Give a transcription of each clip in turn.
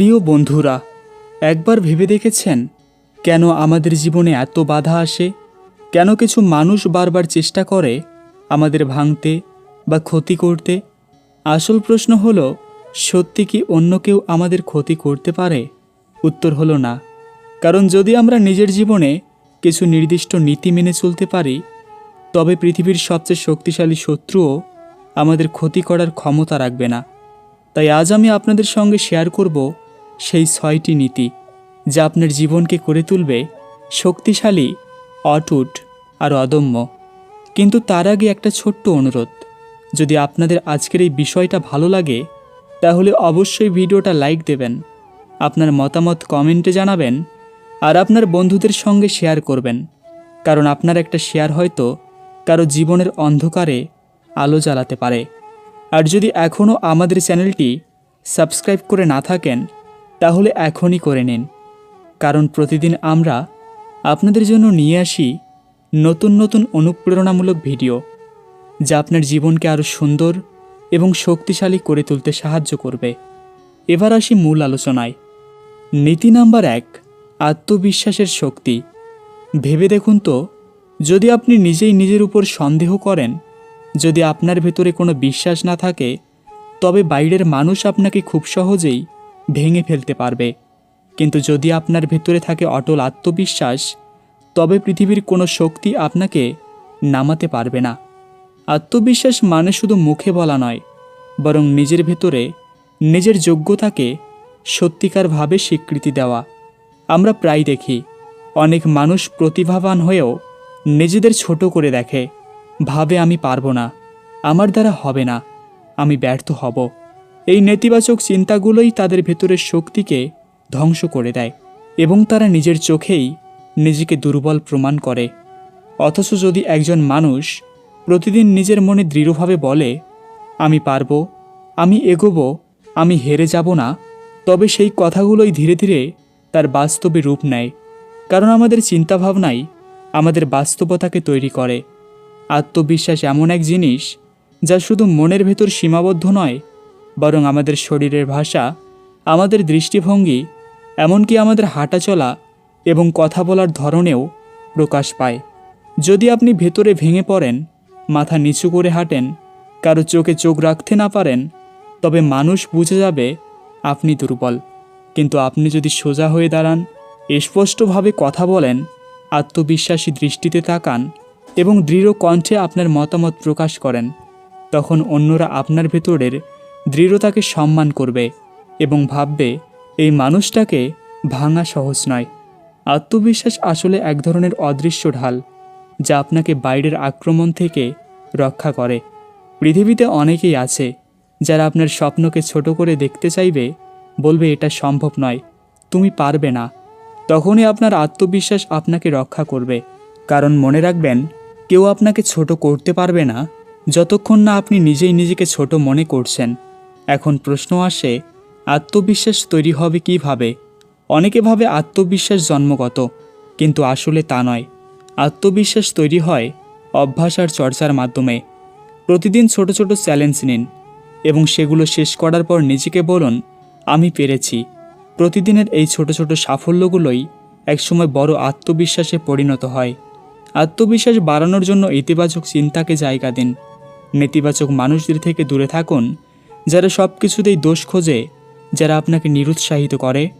প্রিয় বন্ধুরা, একবার ভেবে দেখেছেন কেন আমাদের জীবনে এত বাধা আসে? কেন কিছু মানুষ বারবার চেষ্টা করে আমাদের ভাঙতে বা ক্ষতি করতে? আসল প্রশ্ন হল, সত্যি কি অন্য কেউ আমাদের ক্ষতি করতে পারে? উত্তর হলো না। কারণ যদি আমরা নিজের জীবনে কিছু নির্দিষ্ট নীতি মেনে চলতে পারি, তবে পৃথিবীর সবচেয়ে শক্তিশালী শত্রুও আমাদের ক্ষতি করার ক্ষমতা রাখবে না। তাই আজ আমি আপনাদের সঙ্গে শেয়ার করব সেই ছয়টি নীতি, যা আপনার জীবনকে করে তুলবে শক্তিশালী, অটুট আর অদম্য। কিন্তু তার আগে একটা ছোট্ট অনুরোধ, যদি আপনাদের আজকের এই বিষয়টা ভালো লাগে, তাহলে অবশ্যই ভিডিওটা লাইক দেবেন, আপনার মতামত কমেন্টে জানাবেন, আর আপনার বন্ধুদের সঙ্গে শেয়ার করবেন, কারণ আপনার একটা শেয়ার হয়তো কারও জীবনের অন্ধকারে আলো জ্বালাতে পারে। আর যদি এখনও আমাদের চ্যানেলটি সাবস্ক্রাইব করে না থাকেন তাহলে এখনই করে নিন। কারণ প্রতিদিন আমরা আপনাদের জন্য নিয়ে আসি নতুন নতুন অনুপ্রেরণামূলক ভিডিও, যা আপনার জীবনকে আরও সুন্দর এবং শক্তিশালী করে তুলতে সাহায্য করবে। এবার আসি মূল আলোচনায়। নীতি নাম্বার এক, আত্মবিশ্বাসের শক্তি। ভেবে দেখুন তো, যদি আপনি নিজেই নিজের উপর সন্দেহ করেন, যদি আপনার ভেতরে কোনো বিশ্বাস না থাকে, তবে বাইরের মানুষ আপনাকে খুব সহজেই ভেঙে ফেলতে পারবে। কিন্তু যদি আপনার ভেতরে থাকে অটল আত্মবিশ্বাস, তবে পৃথিবীর কোনো শক্তি আপনাকে নামাতে পারবে না। আত্মবিশ্বাস মানে শুধু মুখে বলা নয়, বরং নিজের ভেতরে নিজের যোগ্যতাকে সত্যিকারভাবে স্বীকৃতি দেওয়া। আমরা প্রায় দেখি, অনেক মানুষ প্রতিভাবান হয়েও নিজেদের ছোট করে দেখে, ভাবে আমি পারব না, আমার দ্বারা হবে না, আমি ব্যর্থ হব। এই নেতিবাচক চিন্তাগুলোই তাদের ভেতরের শক্তিকে ধ্বংস করে দেয় এবং তারা নিজের চোখেই নিজেকে দুর্বল প্রমাণ করে। অথচ যদি একজন মানুষ প্রতিদিন নিজের মনে দৃঢ়ভাবে বলে, আমি পারব, আমি এগোব, আমি হেরে যাব না, তবে সেই কথাগুলোই ধীরে ধীরে তার বাস্তবে রূপ নেয়। কারণ আমাদের চিন্তাভাবনাই আমাদের বাস্তবতাকে তৈরি করে। আত্মবিশ্বাস এমন এক জিনিস যা শুধু মনের ভেতর সীমাবদ্ধ নয় বরং আমাদের শরীরের ভাষা, আমাদের দৃষ্টিভঙ্গি, এমনকি আমাদের হাঁটাচলা এবং কথা বলার ধরনেও প্রকাশ পায়। যদি আপনি ভেতরে ভেঙে পড়েন, মাথা নিচু করে হাঁটেন, কারও চোখে চোখ রাখতে না পারেন, তবে মানুষ বুঝে যাবে আপনি দুর্বল। কিন্তু আপনি যদি সোজা হয়ে দাঁড়ান, স্পষ্টভাবে কথা বলেন, আত্মবিশ্বাসী দৃষ্টিতে তাকান এবং দৃঢ় কণ্ঠে আপনার মতামত প্রকাশ করেন, তখন অন্যরা আপনার ভেতরের দৃঢ়তাকে সম্মান করবে এবং ভাববে, এই মানুষটাকে ভাঙা সহজ নয়। আত্মবিশ্বাস আসলে এক ধরনের অদৃশ্য ঢাল, যা আপনাকে বাইরের আক্রমণ থেকে রক্ষা করে। পৃথিবীতে অনেকেই আছে, যারা আপনার স্বপ্নকে ছোট করে দেখতে চাইবে, বলবে, এটা সম্ভব নয়, তুমি পারবে না। তখনই আপনার আত্মবিশ্বাস আপনাকে রক্ষা করবে। কারণ মনে রাখবেন, কেউ আপনাকে ছোট করতে পারবে না, যতক্ষণ না আপনি নিজেই নিজেকে ছোট মনে করছেন। এখন প্রশ্ন আসে, আত্মবিশ্বাস তৈরি হবে কীভাবে? অনেকে ভাবে আত্মবিশ্বাস জন্মগত, কিন্তু আসলে তা নয়। আত্মবিশ্বাস তৈরি হয় অভ্যাস আর চর্চার মাধ্যমে। প্রতিদিন ছোট ছোট চ্যালেঞ্জ নিন এবং সেগুলো শেষ করার পর নিজেকে বলুন, আমি পেরেছি। প্রতিদিনের এই ছোট ছোট সাফল্যগুলোই একসময় বড় আত্মবিশ্বাসে পরিণত হয়। আত্মবিশ্বাস বাড়ানোর জন্য ইতিবাচক চিন্তাকে জায়গা দিন। নেতিবাচক মানুষদের থেকে দূরে থাকুন যারা সব কিছুতেই দোষ খোঁজে, যারা আপনাকে নিরুৎসাহিত করে,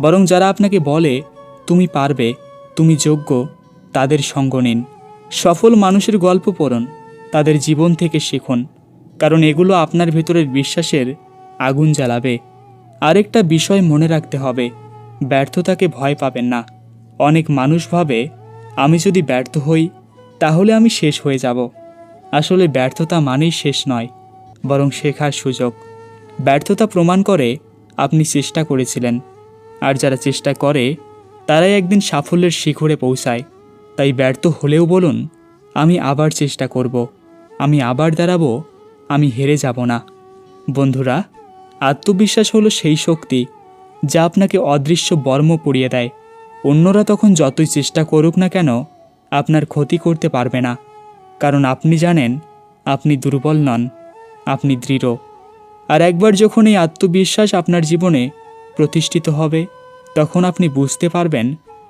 বরং যারা আপনাকে বলে, তুমি পারবে, তুমি যোগ্য, তাদের সঙ্গ নিন। সফল মানুষের গল্প পড়ুন, তাদের জীবন থেকে শিখুন, কারণ এগুলো আপনার ভেতরের বিশ্বাসের আগুন জ্বালাবে। আরেকটা বিষয় মনে রাখতে হবে, ব্যর্থতাকে ভয় পাবেন না। অনেক মানুষ ভাবে, আমি যদি ব্যর্থ হই, তাহলে আমি শেষ হয়ে যাব। আসলে ব্যর্থতা মানেই শেষ নয়। বরং শেখার সুযোগ। ব্যর্থতা প্রমাণ করে আপনি চেষ্টা করেছিলেন। আর যারা চেষ্টা করে, তারাই একদিন সাফল্যের শিখরে পৌঁছায়। তাই ব্যর্থ হলেও বলুন, আমি আবার চেষ্টা করব। আমি আবার দাঁড়াবো, আমি হেরে যাব না। বন্ধুরা, আত্মবিশ্বাস হলো সেই শক্তি, যা আপনাকে অদৃশ্য বর্ম পড়িয়ে দেয়। অন্যরা তখন যতই চেষ্টা করুক না কেন, আপনার ক্ষতি করতে পারবে না। কারণ আপনি জানেন, আপনি দুর্বল নন। আপনি দৃঢ়। আর একবার যখন এই আত্মবিশ্বাস আপনার জীবনে প্রতিষ্ঠিত হবে, তখন আপনি বুঝতে পারবেন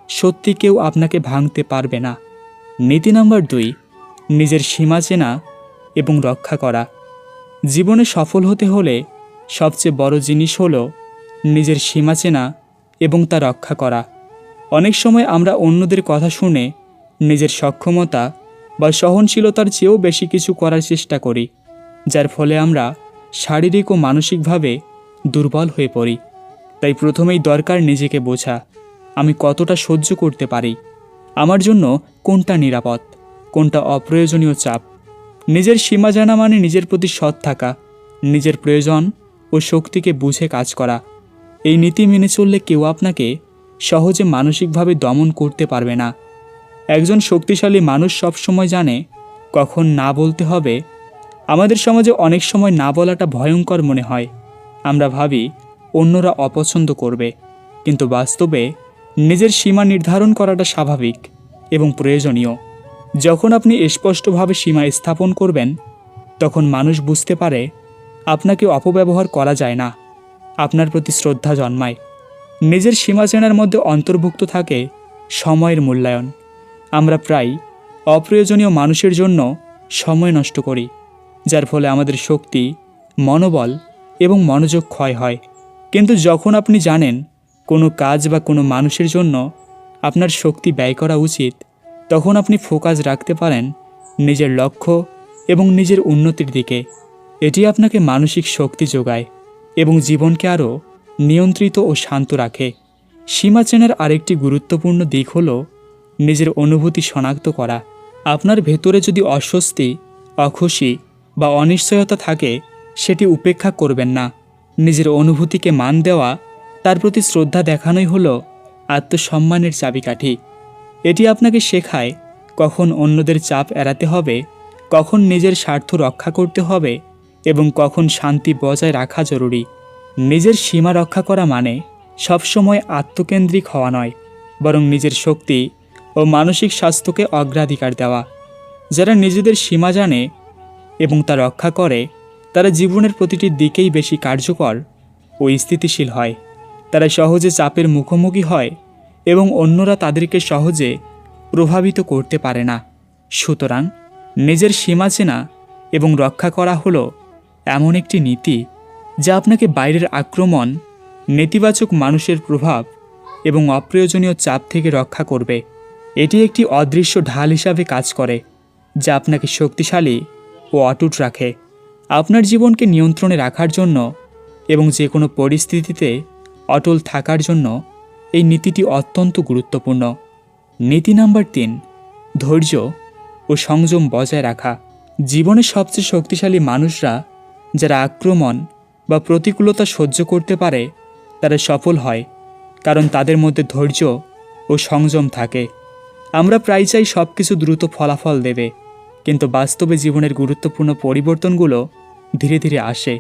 সত্যি কেউ আপনাকে ভাঙতে পারবে না। নীতি নাম্বার দুই, নিজের সীমা চেনা এবং রক্ষা করা। জীবনে সফল হতে হলে সবচেয়ে বড় জিনিস হল নিজের সীমা চেনা এবং তা রক্ষা করা। অনেক সময় আমরা অন্যদের কথা শুনে নিজের সক্ষমতা বা সহনশীলতার চেয়েও বেশি কিছু করার চেষ্টা করি। যার ফলে আমরা শারীরিক ও মানসিকভাবে দুর্বল হয়ে পড়ি। তাই প্রথমেই দরকার নিজেকে বোঝা, আমি কতটা সহ্য করতে পারি, আমার জন্য কোনটা নিরাপদ, কোনটা অপ্রয়োজনীয় চাপ। নিজের সীমা জানা মানে নিজের প্রতি সৎ থাকা, নিজের প্রয়োজন ও শক্তিকে বুঝে কাজ করা। এই নীতি মেনে চললে কেউ আপনাকে সহজে মানসিকভাবে দমন করতে পারবে না। একজন শক্তিশালী মানুষ সবসময় জানে, কখন না বলতে হবে আমাদের সমাজে অনেক সময় না বলাটা ভয়ঙ্কর মনে হয়। আমরা ভাবি, অন্যরা অপছন্দ করবে। কিন্তু বাস্তবে, নিজের সীমা নির্ধারণ করাটা স্বাভাবিক এবং প্রয়োজনীয়। যখন আপনি স্পষ্টভাবে সীমা স্থাপন করবেন, তখন মানুষ বুঝতে পারে, আপনাকে অপব্যবহার করা যায় না। আপনার প্রতি শ্রদ্ধা জন্মায়। নিজের সীমা চেনার মধ্যে অন্তর্ভুক্ত থাকে সময়ের মূল্যায়ন। আমরা প্রায় অপ্রয়োজনীয় মানুষের জন্য সময় নষ্ট করি। যার ফলে আমাদের শক্তি, মনোবল এবং মনোযোগ ক্ষয় হয়। কিন্তু যখন আপনি জানেন কোনো কাজ বা কোনো মানুষের জন্য আপনার শক্তি ব্যয় করা উচিত, তখন আপনি ফোকাস রাখতে পারেন নিজের লক্ষ্য এবং নিজের উন্নতির দিকে। এটি আপনাকে মানসিক শক্তি যোগায় এবং জীবনকে আরও নিয়ন্ত্রিত ও শান্ত রাখে। সীমা চেনার আরেকটি গুরুত্বপূর্ণ দিক হল নিজের অনুভূতি শনাক্ত করা। আপনার ভেতরে যদি অস্বস্তি, অখুশি বা অনিশ্চয়তা থাকে, সেটি উপেক্ষা করবেন না। নিজের অনুভূতিকে মান দেওয়া, তার প্রতি শ্রদ্ধা দেখানোই হলো আত্মসম্মানের চাবিকাঠি। এটি আপনাকে শেখায় কখন অন্যদের চাপ এড়াতে হবে, কখন নিজের স্বার্থ রক্ষা করতে হবে এবং কখন শান্তি বজায় রাখা জরুরি। নিজের সীমা রক্ষা করা মানে সবসময় আত্মকেন্দ্রিক হওয়া নয়, বরং নিজের শক্তি ও মানসিক স্বাস্থ্যকে অগ্রাধিকার দেওয়া। যারা নিজেদের সীমা জানে এবং তা রক্ষা করে, তারা জীবনের প্রতিটি দিকেই বেশি কার্যকর ও স্থিতিশীল হয়। তারা সহজে চাপের মুখোমুখি হয় এবং অন্যরা তাদেরকে সহজে প্রভাবিত করতে পারে না। সুতরাং নিজের সীমা চেনা এবং রক্ষা করা হলো এমন একটি নীতি যা আপনাকে বাইরের আক্রমণ, নেতিবাচক মানুষের প্রভাব এবং অপ্রয়োজনীয় চাপ থেকে রক্ষা করবে। এটি একটি অদৃশ্য ঢাল হিসাবে কাজ করে, যা আপনাকে শক্তিশালী ও অটুট রাখে। আপনার জীবনকে নিয়ন্ত্রণে রাখার জন্য এবং যে কোনো পরিস্থিতিতে অটল থাকার জন্য এই নীতিটি অত্যন্ত গুরুত্বপূর্ণ। নীতি নাম্বার তিন, ধৈর্য ও সংযম বজায় রাখা। জীবনের সবচেয়ে শক্তিশালী মানুষরা যারা আক্রমণ বা প্রতিকূলতা সহ্য করতে পারে, তারা সফল হয়, কারণ তাদের মধ্যে ধৈর্য ও সংযম থাকে। আমরা প্রায় চাই সব কিছু দ্রুত ফলাফল দেবে। কিন্তু বাস্তবে জীবনের গুরুত্বপূর্ণ পরিবর্তনগুলো ধীরে ধীরে আসে।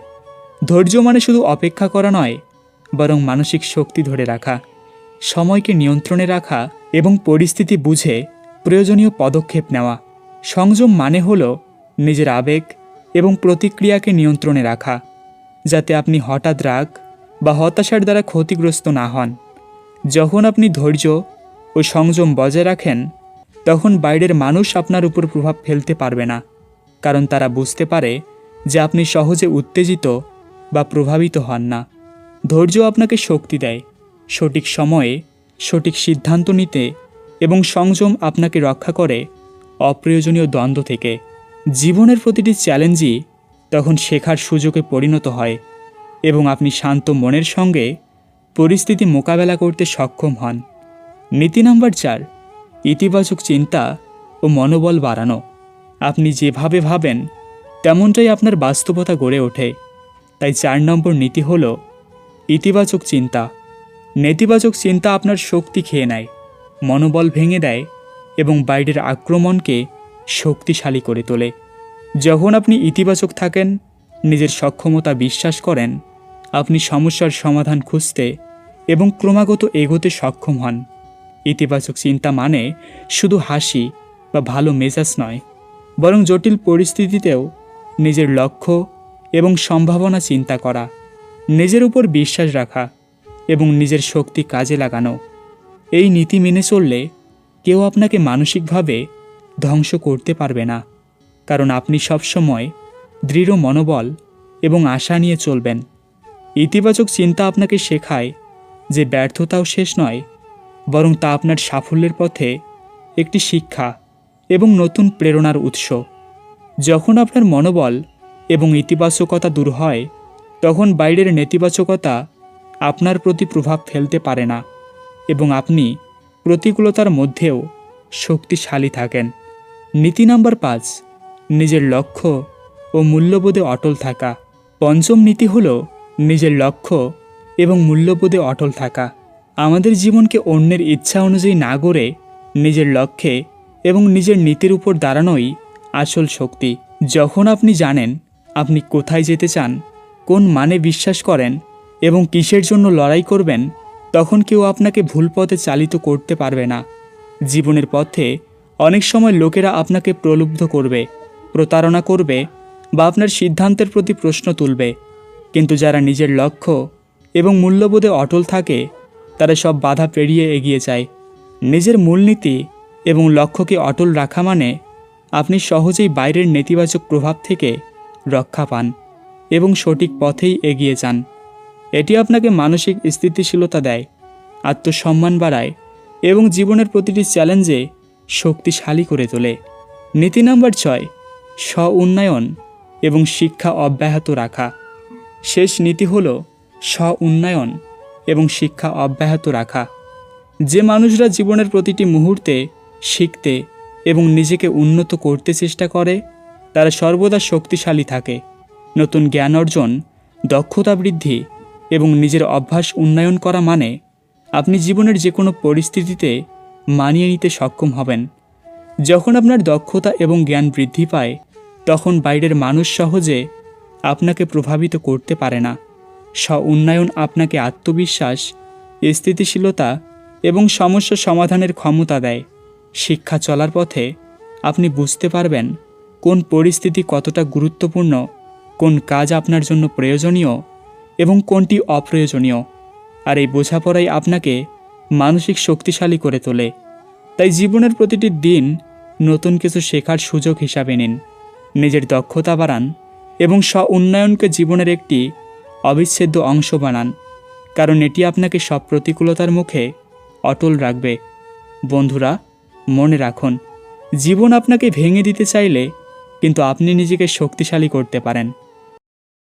ধৈর্য মানে শুধু অপেক্ষা করা নয়, বরং মানসিক শক্তি ধরে রাখা, সময়কে নিয়ন্ত্রণে রাখা এবং পরিস্থিতি বুঝে প্রয়োজনীয় পদক্ষেপ নেওয়া। সংযম মানে হল নিজের আবেগ এবং প্রতিক্রিয়াকে নিয়ন্ত্রণে রাখা, যাতে আপনি হঠাৎ রাগ বা হতাশার দ্বারা ক্ষতিগ্রস্ত না হন। যখন আপনি ধৈর্য ও সংযম বজায় রাখেন তখন বাইরের মানুষ আপনার উপর প্রভাব ফেলতে পারবে না, কারণ তারা বুঝতে পারে যে আপনি সহজে উত্তেজিত বা প্রভাবিত হন না। ধৈর্য আপনাকে শক্তি দেয়, সঠিক সময়ে সঠিক সিদ্ধান্ত নিতে এবং সংযম আপনাকে রক্ষা করে অপ্রয়োজনীয় দ্বন্দ্ব থেকে। জীবনের প্রতিটি চ্যালেঞ্জই তখন শেখার সুযোগে পরিণত হয় এবং আপনি শান্ত মনের সঙ্গে পরিস্থিতি মোকাবেলা করতে সক্ষম হন। নীতি নাম্বার চার ইতিবাচক চিন্তা ও মনোবল বাড়ানো। আপনি যেভাবে ভাবেন, তেমনটাই আপনার বাস্তবতা গড়ে ওঠে। তাই চার নম্বর নীতি হল ইতিবাচক চিন্তা। নেতিবাচক চিন্তা আপনার শক্তি খেয়ে নেয়, মনোবল ভেঙে দেয় এবং বাইরের আক্রমণকে শক্তিশালী করে তোলে। যখন আপনি ইতিবাচক থাকেন, নিজের সক্ষমতা বিশ্বাস করেন, আপনি সমস্যার সমাধান খুঁজতে এবং ক্রমাগত এগোতে সক্ষম হন। ইতিবাচক চিন্তা মানে শুধু হাসি বা ভালো মেজাজ নয়, বরং জটিল পরিস্থিতিতেও নিজের লক্ষ্য এবং সম্ভাবনা চিন্তা করা, নিজের উপর বিশ্বাস রাখা এবং নিজের শক্তি কাজে লাগানো। এই নীতি মেনে চললে কেউ আপনাকে মানসিকভাবে ধ্বংস করতে পারবে না, কারণ আপনি সবসময় দৃঢ় মনোবল এবং আশা নিয়ে চলবেন। ইতিবাচক চিন্তা আপনাকে শেখায় যে ব্যর্থতাও শেষ নয় বরং তা আপনার সাফল্যের পথে একটি শিক্ষা এবং নতুন প্রেরণার উৎস। যখন আপনার মনোবল এবং ইতিবাচকতা দূর হয়, তখন বাইরের নেতিবাচকতা আপনার প্রতি প্রভাব ফেলতে পারে না এবং আপনি প্রতিকূলতার মধ্যেও শক্তিশালী থাকেন। নীতি নাম্বার পাঁচ, নিজের লক্ষ্য ও মূল্যবোধে অটল থাকা। পঞ্চম নীতি হল নিজের লক্ষ্য এবং মূল্যবোধে অটল থাকা। আমাদের জীবনকে অন্যের ইচ্ছা অনুযায়ী না গড়ে নিজের লক্ষ্যে এবং নিজের নীতির উপর দাঁড়ানোই আসল শক্তি। যখন আপনি জানেন আপনি কোথায় যেতে চান, কোন মানে বিশ্বাস করেন এবং কিসের জন্য লড়াই করবেন, তখন কেউ আপনাকে ভুল পথে চালিত করতে পারবে না। জীবনের পথে অনেক সময় লোকেরা আপনাকে প্রলুব্ধ করবে, প্রতারণা করবে বা আপনার সিদ্ধান্তের প্রতি প্রশ্ন তুলবে। কিন্তু যারা নিজের লক্ষ্য এবং মূল্যবোধে অটল থাকে তারা সব বাধা পেরিয়ে এগিয়ে যায়। নিজের মূলনীতি এবং লক্ষ্যকে অটল রাখা মানে আপনি সহজেই বাইরের নেতিবাচক প্রভাব থেকে রক্ষা পান এবং সঠিক পথেই এগিয়ে যান। এটি আপনাকে মানসিক স্থিতিশীলতা দেয়, আত্মসম্মান বাড়ায় এবং জীবনের প্রতিটি চ্যালেঞ্জে শক্তিশালী করে তোলে। নীতি নাম্বার ছয় স্ব উন্নয়ন এবং শিক্ষা অব্যাহত রাখা। শেষ নীতি হল স্ব উন্নয়ন এবং শিক্ষা অব্যাহত রাখা। যে মানুষরা জীবনের প্রতিটি মুহূর্তে শিখতে এবং নিজেকে উন্নত করতে চেষ্টা করে, তারা সর্বদা শক্তিশালী থাকে। নতুন জ্ঞান অর্জন, দক্ষতা বৃদ্ধি এবং নিজের অভ্যাস উন্নয়ন করা মানে আপনি জীবনের যে কোনো পরিস্থিতিতে মানিয়ে নিতে সক্ষম হবেন। যখন আপনার দক্ষতা এবং জ্ঞান বৃদ্ধি পায়, তখন বাইরের মানুষ সহজে আপনাকে প্রভাবিত করতে পারে না। স্ব উন্নয়ন আপনাকে আত্মবিশ্বাস, স্থিতিশীলতা এবং সমস্যা সমাধানের ক্ষমতা দেয়। শিক্ষা চলার পথে আপনি বুঝতে পারবেন কোন পরিস্থিতি কতটা গুরুত্বপূর্ণ, কোন কাজ আপনার জন্য প্রয়োজনীয় এবং কোনটি অপ্রয়োজনীয়। আর এই বোঝাপড়াই আপনাকে মানসিক শক্তিশালী করে তোলে। তাই জীবনের প্রতিটি দিন নতুন কিছু শেখার সুযোগ হিসাবে নিন। নিজের দক্ষতা বাড়ান এবং স্ব উন্নয়নকে জীবনের একটি অবিচ্ছেদ্য অংশ বানান, কারণ এটি আপনাকে সব প্রতিকূলতার মুখে অটল রাখবে। বন্ধুরা, মনে রাখুন, জীবন আপনাকে ভেঙে দিতে চাইলে কিন্তু আপনি নিজেকে শক্তিশালী করতে পারেন।